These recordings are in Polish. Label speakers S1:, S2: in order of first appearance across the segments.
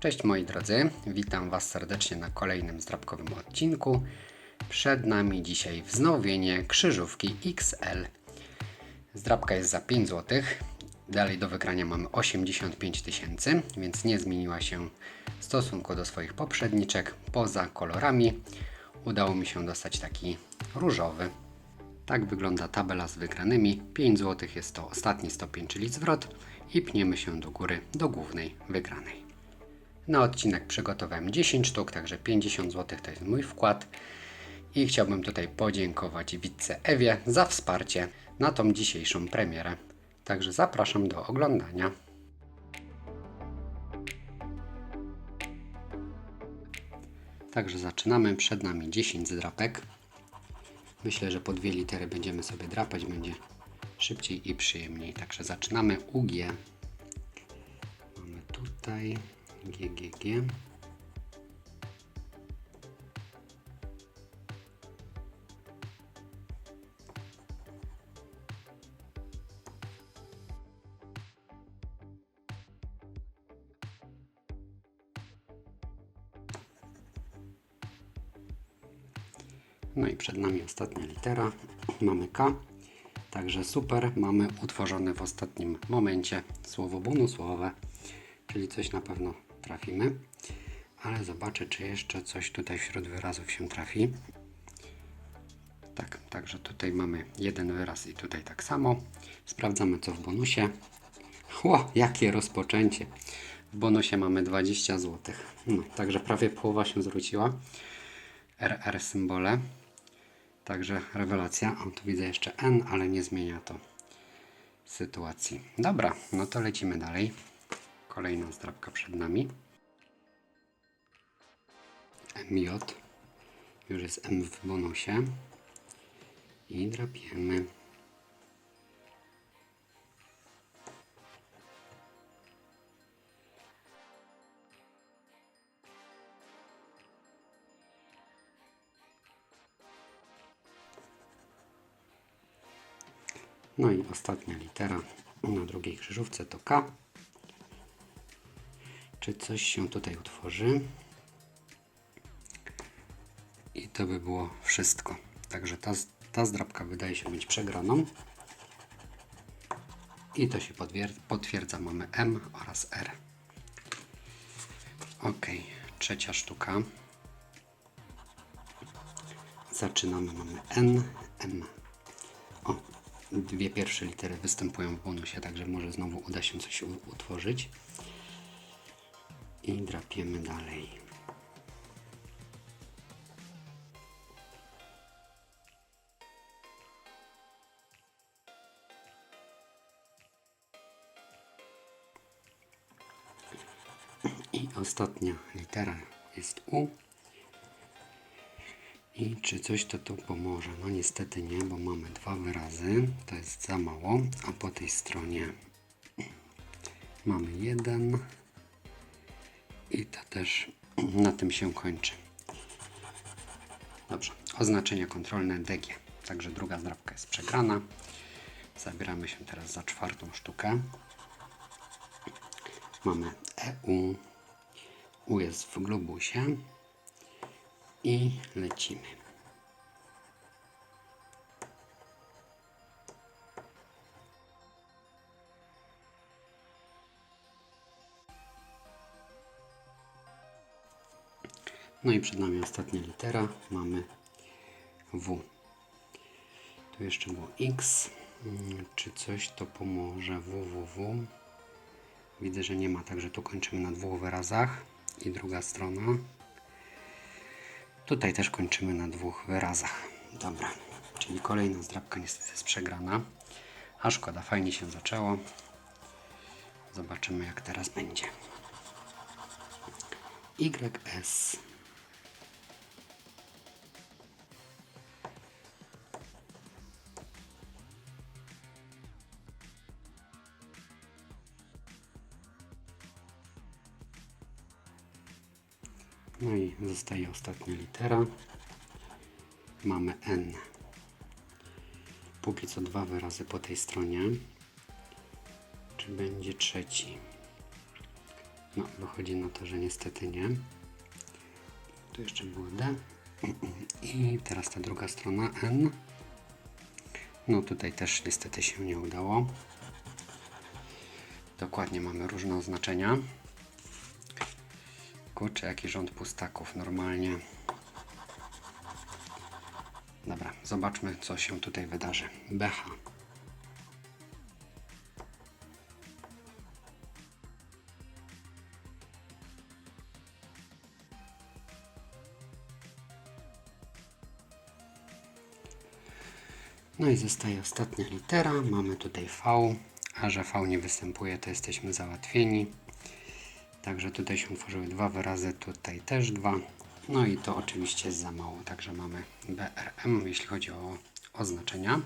S1: Cześć moi drodzy, witam Was serdecznie na kolejnym zdrabkowym odcinku. Przed nami dzisiaj wznowienie krzyżówki XL. Zdrabka jest za 5 zł. Dalej do wygrania mamy 85 tysięcy, więc nie zmieniła się w stosunku do swoich poprzedniczek. Poza kolorami udało mi się dostać taki różowy. Tak wygląda tabela z wygranymi. 5 zł jest to ostatni stopień, czyli zwrot i pniemy się do góry do głównej wygranej. Na odcinek przygotowałem 10 sztuk, także 50 zł to jest mój wkład. I chciałbym tutaj podziękować Witce Ewie za wsparcie na tą dzisiejszą premierę. Także zapraszam do oglądania. Także zaczynamy. Przed nami 10 zdrapek. Myślę, że po dwie litery będziemy sobie drapać, będzie szybciej i przyjemniej. Także zaczynamy UG. Mamy tutaj GGG. No i przed nami ostatnia litera. Mamy K. Także super. Mamy utworzone w ostatnim momencie słowo bonusłowe, czyli coś na pewno trafimy. Ale zobaczę, czy jeszcze coś tutaj wśród wyrazów się trafi. Tak, także tutaj mamy jeden wyraz i tutaj tak samo. Sprawdzamy co w bonusie. Ło, jakie rozpoczęcie. W bonusie mamy 20 zł. No, także prawie połowa się zwróciła. RR symbole. Także rewelacja. O, tu widzę jeszcze N, ale nie zmienia to sytuacji. Dobra, no to lecimy dalej. Kolejna zdrabka przed nami. MJ. Już jest M w bonusie. I drapiemy. No i ostatnia litera na drugiej krzyżówce to K. Czy coś się tutaj utworzy? I to by było wszystko. Także ta, ta zdrabka wydaje się być przegraną. I to się potwier- potwierdza. Mamy M oraz R. Ok, trzecia sztuka. Zaczynamy. Mamy N, M. O, dwie pierwsze litery występują w bonusie, także może znowu uda się coś utworzyć. I drapiemy dalej. I ostatnia litera jest U. I czy coś to tu pomoże? No niestety nie, bo mamy dwa wyrazy. To jest za mało. A po tej stronie mamy jeden. I to też na tym się kończy. Dobrze. Oznaczenia kontrolne DG. Także druga zdrabka jest przegrana. Zabieramy się teraz za czwartą sztukę. Mamy EU. U jest w globusie. I lecimy. No i przed nami ostatnia litera. Mamy W. Tu jeszcze było X. Mm, Czy coś to pomoże? www. Widzę, że nie ma, także tu kończymy na dwóch wyrazach. I druga strona. Tutaj też kończymy na dwóch wyrazach. Dobra, czyli kolejna zdrabka niestety jest przegrana. A szkoda, fajnie się zaczęło. Zobaczymy jak teraz będzie. YS. No i zostaje ostatnia litera. Mamy N. Póki co dwa wyrazy po tej stronie. Czy będzie trzeci? No, wychodzi na to, że niestety nie. Tu jeszcze było D. I teraz ta druga strona N. No tutaj też niestety się nie udało. Dokładnie mamy różne oznaczenia. Kurczę, jaki rząd pustaków normalnie. Dobra, zobaczmy co się tutaj wydarzy. BH. No i zostaje ostatnia litera. Mamy tutaj V, a że V nie występuje, to jesteśmy załatwieni. Także tutaj się utworzyły dwa wyrazy, tutaj też dwa. No i to oczywiście jest za mało, także mamy BRM, jeśli chodzi o oznaczenia.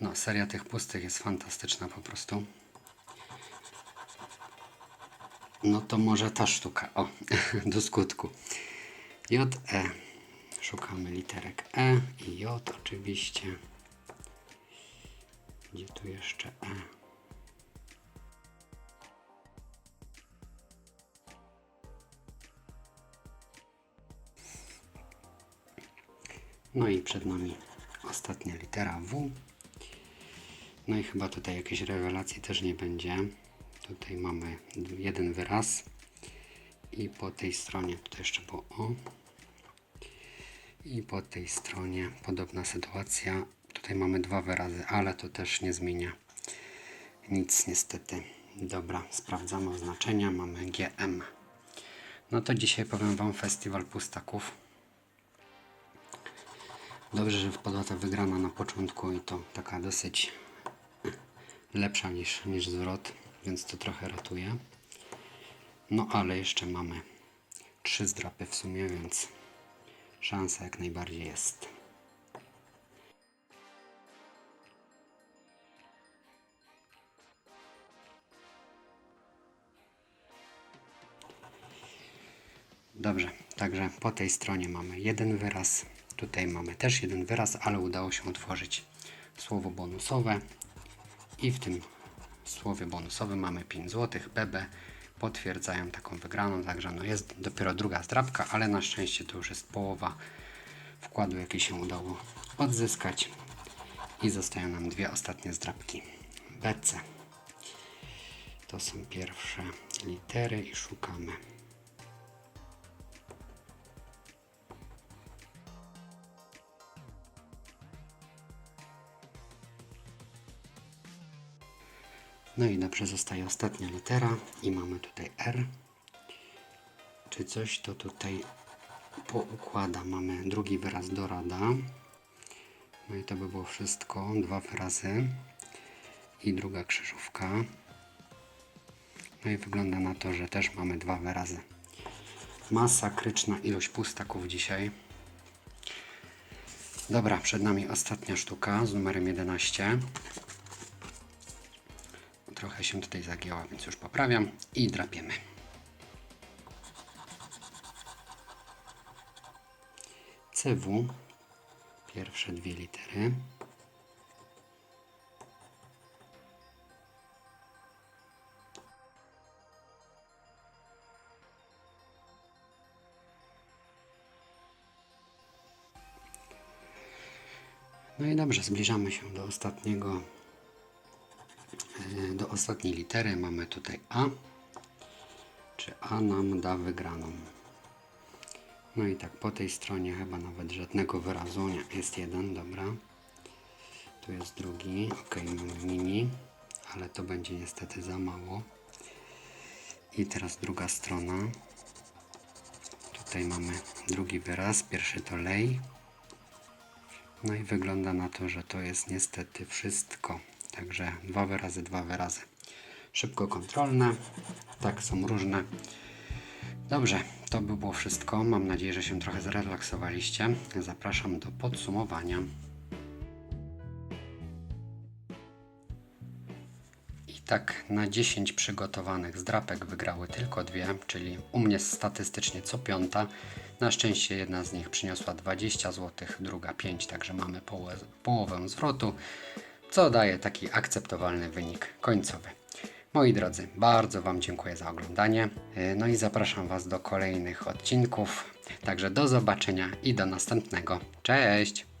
S1: No, seria tych pustych jest fantastyczna po prostu. No to może ta sztuka. O, do skutku. JE. Szukamy literek E i J oczywiście. Gdzie tu jeszcze E? No i przed nami ostatnia litera W. No i chyba tutaj jakiejś rewelacji też nie będzie. Tutaj mamy jeden wyraz. I po tej stronie, tutaj jeszcze było O. I po tej stronie podobna sytuacja. Tutaj mamy dwa wyrazy, ale to też nie zmienia nic niestety. Dobra, sprawdzamy oznaczenia. Mamy GM. No to dzisiaj powiem Wam festiwal pustaków. Dobrze, że wpadła ta wygrana na początku i to taka dosyć lepsza niż, niż zwrot, więc to trochę ratuje. No ale jeszcze mamy trzy zdrapy w sumie, więc szansa jak najbardziej jest. Dobrze, także po tej stronie mamy jeden wyraz. Tutaj mamy też jeden wyraz, ale udało się utworzyć słowo bonusowe. I w tym słowie bonusowym mamy 5 zł. BB potwierdzają taką wygraną, także no jest dopiero druga zdrabka, ale na szczęście to już jest połowa wkładu, jaki się udało odzyskać. I zostają nam dwie ostatnie zdrabki. BC. To są pierwsze litery i szukamy. No i dobrze, zostaje ostatnia litera i mamy tutaj R. Czy coś to tutaj poukłada? Mamy drugi wyraz dorada. No i to by było wszystko. Dwa wyrazy i druga krzyżówka. No i wygląda na to, że też mamy dwa wyrazy. Masakryczna ilość pustaków dzisiaj. Dobra, przed nami ostatnia sztuka z numerem 11. Trochę się tutaj zagięła, więc już poprawiam i drapiemy. CW, pierwsze dwie litery. No i dobrze, zbliżamy się do ostatniego ostatniej litery mamy tutaj A. Czy A nam da wygraną? No i tak po tej stronie chyba nawet żadnego wyrazu nie. Jest jeden, dobra. Tu jest drugi. Ok, mamy mini, ale to będzie niestety za mało. I teraz druga strona. Tutaj mamy drugi wyraz. Pierwszy to lej. No i wygląda na to, że to jest niestety wszystko. Także dwa wyrazy, dwa wyrazy. Szybko kontrolne. Tak, są różne. Dobrze, to by było wszystko. Mam nadzieję, że się trochę zrelaksowaliście. Zapraszam do podsumowania. I tak na 10 przygotowanych zdrapek wygrały tylko dwie, czyli u mnie statystycznie co piąta. Na szczęście jedna z nich przyniosła 20 zł, druga 5, także mamy połowę, połowę zwrotu co daje taki akceptowalny wynik końcowy. Moi drodzy, bardzo Wam dziękuję za oglądanie. E, No i zapraszam Was do kolejnych odcinków. Także do zobaczenia i do następnego. Cześć!